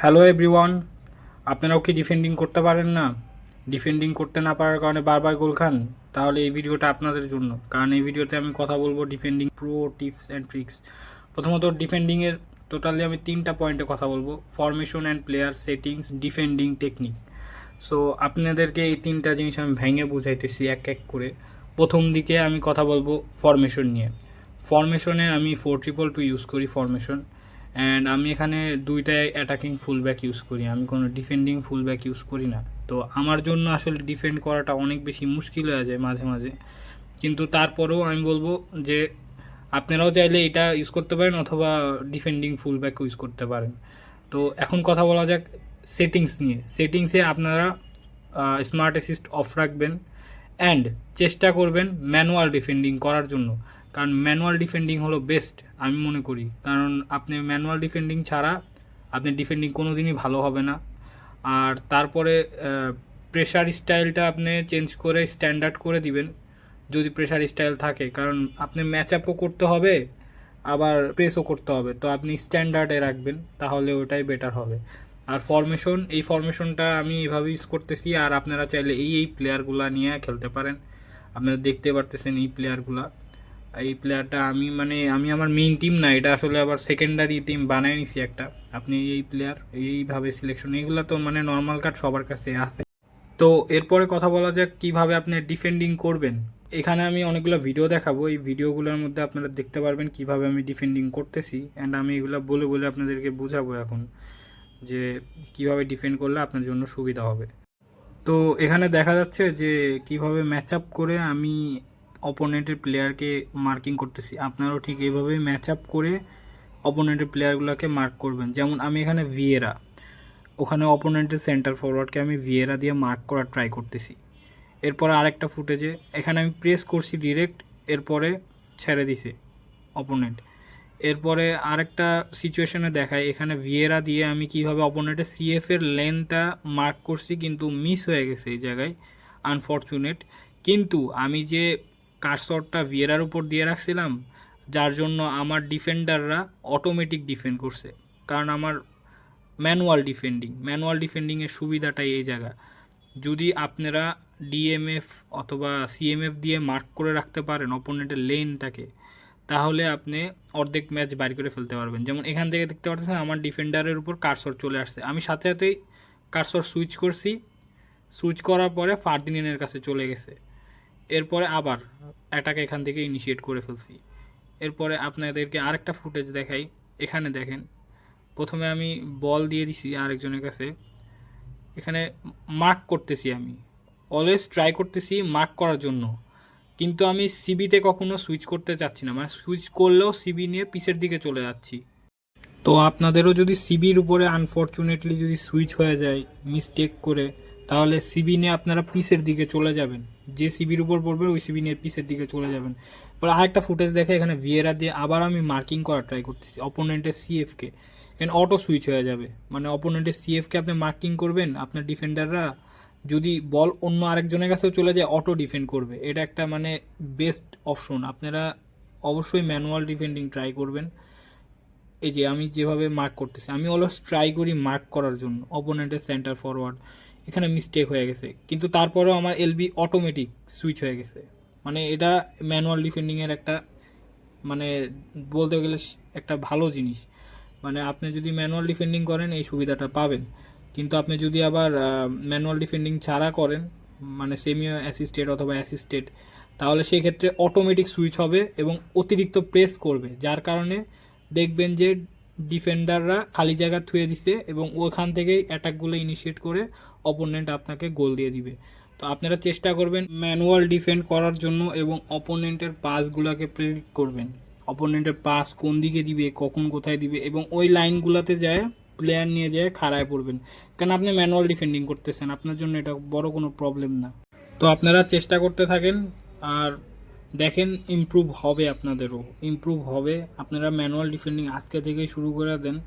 Hello everyone আপনারাও কি defending করতে পারেন না? ডিফেন্ডিং করতে না পারার কারণে বারবার গোল খান? তাহলে এই ভিডিওটা আপনাদের জন্য। কারণ এই ভিডিওতে আমি কথা বলব defending pro tips and tricks প্রথমত ডিফেন্ডিংয়ের টোটালি আমি তিনটা পয়েন্টে কথা বলব। Formation and player settings defending technique so আপনাদেরকে এই তিনটা জিনিস আমি ভেঙে বুঝাইতেছি এক এক করে। প্রথম দিকে আমি কথা বলব ফরমেশন নিয়ে। ফরমেশনে আমি ফোর ট্রিপল টু ইউজ করি ফরমেশন অ্যান্ড আমি এখানে দুইটাই অ্যাটাকিং ফুলব্যাক ইউজ করি। আমি কোনো ডিফেন্ডিং ফুলব্যাক ইউজ করি না। তো আমার জন্য আসলে ডিফেন্ড করাটা অনেক বেশি মুশকিল হয়ে যায় মাঝে মাঝে। কিন্তু তারপরেও আমি বলব যে, আপনারাও চাইলে এটা ইউজ করতে পারেন অথবা ডিফেন্ডিং ফুলব্যাক ইউজ করতে পারেন। তো এখন কথা বলা যাক সেটিংস নিয়ে। সেটিংসে আপনারা স্মার্ট অ্যাসিস্ট অফ রাখবেন। অ্যান্ড চেষ্টা করবেন ম্যানুয়াল ডিফেন্ডিং করার জন্য। কারণ ম্যানুয়াল ডিফেন্ডিং হলো বেস্ট আমি মনে করি। কারণ আপনি ম্যানুয়াল ডিফেন্ডিং ছাড়া আপনি ডিফেন্ডিং কোনো দিনই ভালো হবে না। আর তারপরে প্রেশার স্টাইলটা আপনি চেঞ্জ করে স্ট্যান্ডার্ড করে দিবেন, যদি প্রেশার স্টাইল থাকে। কারণ আপনি ম্যাচ আপও করতে হবে, আবার প্রেসও করতে হবে। তো আপনি স্ট্যান্ডার্ডে রাখবেন, তাহলে ওটাই বেটার হবে। আর ফরমেশন এই ফরমেশনটা আমি এইভাবে ইউজ করতেছি, আর আপনারা চাইলে এই এই প্লেয়ারগুলা নিয়ে খেলতে পারেন। আপনারা দেখতে পারতেছেন এই প্লেয়ারগুলা এই প্লেয়ারটা আমি মানে আমি আমার মেইন টিম না, এটা আসলে আবার সেকেন্ডারি টিম বানায় নিছি একটা। আপনি এই প্লেয়ার এইভাবে সিলেকশন এইগুলো তো মানে নর্মাল কার্ড সবার কাছে আছে। তো এরপরে কথা বলা যাক কীভাবে আপনি ডিফেন্ডিং করবেন। এখানে আমি অনেকগুলো ভিডিও দেখাবো, এই ভিডিওগুলোর মধ্যে আপনারা দেখতে পারবেন কীভাবে আমি ডিফেন্ডিং করতেছি। অ্যান্ড আমি এগুলো বলে বলে আপনাদেরকে বোঝাবো এখন যে কীভাবে ডিফেন্ড করলে আপনার জন্য সুবিধা হবে। তো এখানে দেখা যাচ্ছে যে কীভাবে ম্যাচ আপ করে আমি অপোনেন্টের প্লেয়ারকে মার্কিং করতেছি। আপনারাও ঠিক এইভাবে ম্যাচ আপ করে অপোনেন্টের প্লেয়ারগুলোকে মার্ক করবেন। যেমন আমি এখানে ভিয়েরা ওখানে অপোনেন্টের সেন্টার ফরওয়ার্ডকে আমি ভিয়েরা দিয়ে মার্ক করার ট্রাই করতেছি। এরপরে আরেকটা ফুটেজে এখানে আমি প্রেস করছি ডিরেক্ট এরপরে ছেড়ে দিছে অপোনেন্ট এরপরে আরেকটা সিচুয়েশনে দেখায় এখানে ভিয়েরা দিয়ে আমি কীভাবে অপোনেন্টের সিএফের লেনটা মার্ক করছি কিন্তু মিস হয়ে গেছে এই জায়গায় আনফর্চুনেট কিন্তু আমি যে কারশটটা ভিয়েরার উপর দিয়ে রাখছিলাম, যার জন্য আমার ডিফেন্ডাররা অটোমেটিক ডিফেন্ড করছে। কারণ আমার ম্যানুয়াল ডিফেন্ডিং ম্যানুয়াল ডিফেন্ডিংয়ের সুবিধাটাই এই জায়গা। যদি আপনারা ডিএমএফ অথবা সিএমএফ দিয়ে মার্ক করে রাখতে পারেন অপোনেন্টের লেনটাকে তাহলে আপনি অর্ধেক ম্যাচ বাইর করে ফেলতে পারবেন। যেমন এখান থেকে দেখতে পাচ্ছেন আমার ডিফেন্ডারের উপর কারসর চলে আসছে। আমি সাথে সাথেই কারসর সুইচ করছি। সুইচ করার পরে ফার্দিনিনের কাছে চলে গেছে। এরপরে আবার অ্যাটাক এখান থেকে ইনিশিয়েট করে ফেলছি। এরপরে আপনাদেরকে আরেকটা ফুটেজ দেখাই। এখানে দেখেন, প্রথমে আমি বল দিয়ে দিছি আরেকজনের কাছে। এখানে মার্ক করতেছি আমি। অলওয়েজ ট্রাই করতেছি মার্ক করার জন্য। কিন্তু আমি সিবিতে কখনো সুইচ করতে চাচ্ছি না। মানে সুইচ করলেও সিবি নিয়ে পিছের দিকে চলে যাচ্ছি। তো আপনাদেরও যদি সিবির উপরে আনফর্চুনেটলি যদি সুইচ হয়ে যায় মিস্টেক করে তাহলে সিবি নিয়ে আপনারা পিসের দিকে চলে যাবেন। যে সিবির উপর পড়বে, ওই সিবি নিয়ে পিসের দিকে চলে যাবেন। এবার আরেকটা ফুটেজ দেখে এখানে ভিয়েরা দিয়ে আবার আমি মার্কিং করার ট্রাই করতেছি অপোনেন্টের সিএফকে এখানে অটো সুইচ হয়ে যাবে। মানে অপোনেন্টের সিএফকে আপনি মার্কিং করবেন, আপনার ডিফেন্ডাররা যদি বল অন্য আরেকজনের কাছেও চলে যায় অটো ডিফেন্ড করবে। এটা একটা মানে বেস্ট অপশন আপনারা অবশ্যই ম্যানুয়াল ডিফেন্ডিং ট্রাই করবেন। এই যে আমি যেভাবে মার্ক করতেছি, আমি অলওয়েজ ট্রাই করি মার্ক করার জন্য অপোনেন্টের সেন্টার ফরওয়ার্ড এখানে মিস্টেক হয়ে গেছে। কিন্তু তারপরেও আমার এলবি অটোমেটিক সুইচ হয়ে গেছে। মানে এটা ম্যানুয়াল ডিফেন্ডিংয়ের একটা মানে বলতে গেলে একটা ভালো জিনিস। মানে আপনি যদি ম্যানুয়াল ডিফেন্ডিং করেন, এই সুবিধাটা পাবেন। কিন্তু আপনি যদি আবার ম্যানুয়াল ডিফেন্ডিং ছাড়া করেন মানে সেমি অ্যাসিস্টেড অথবা অ্যাসিস্টেড তাহলে সেই ক্ষেত্রে অটোমেটিক সুইচ হবে এবং অতিরিক্ত প্রেস করবে। যার কারণে দেখবেন যে ডিফেন্ডাররা খালি জায়গা থুয়ে দিছে এবং ওখান থেকেই অ্যাটাকগুলো ইনিশিয়েট করে অপোনেন্ট আপনাকে গোল দিয়ে দিবে। তো আপনারা চেষ্টা করবেন ম্যানুয়াল ডিফেন্ড করার জন্য এবং অপোনেন্টের পাসগুলোকে প্রেডিক্ট করবেন। অপোনেন্টের পাস কোন দিকে দিবে, কখন কোথায় দিবে এবং ওই লাইনগুলোতে যায় প্লেয়ার নিয়ে যায়, খাড়ায় পড়বেন। কারণ আপনি ম্যানুয়াল ডিফেন্ডিং করতেছেন? আপনার জন্য এটা বড় কোনো প্রবলেম না। তো আপনারা চেষ্টা করতে থাকেন, আর দেখেন ইমপ্রুভ হবে আপনাদেরও। ইমপ্রুভ হবে। আপনারা ম্যানুয়াল ডিফেন্ডিং আজকে থেকেই শুরু করে দেন।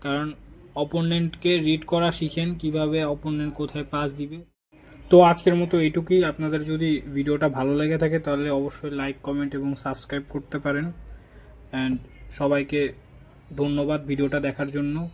কারণ অপোনেন্টকে রিড করা শিখেন, কীভাবে অপোনেন্ট কোথায় পাস দিবে। তো আজকের মতো এইটুকুই। আপনাদের যদি ভিডিওটা ভালো লেগে থাকে, তাহলে অবশ্যই লাইক কমেন্ট এবং সাবস্ক্রাইব করতে পারেন। অ্যান্ড সবাইকে ধন্যবাদ ভিডিওটা দেখার জন্য।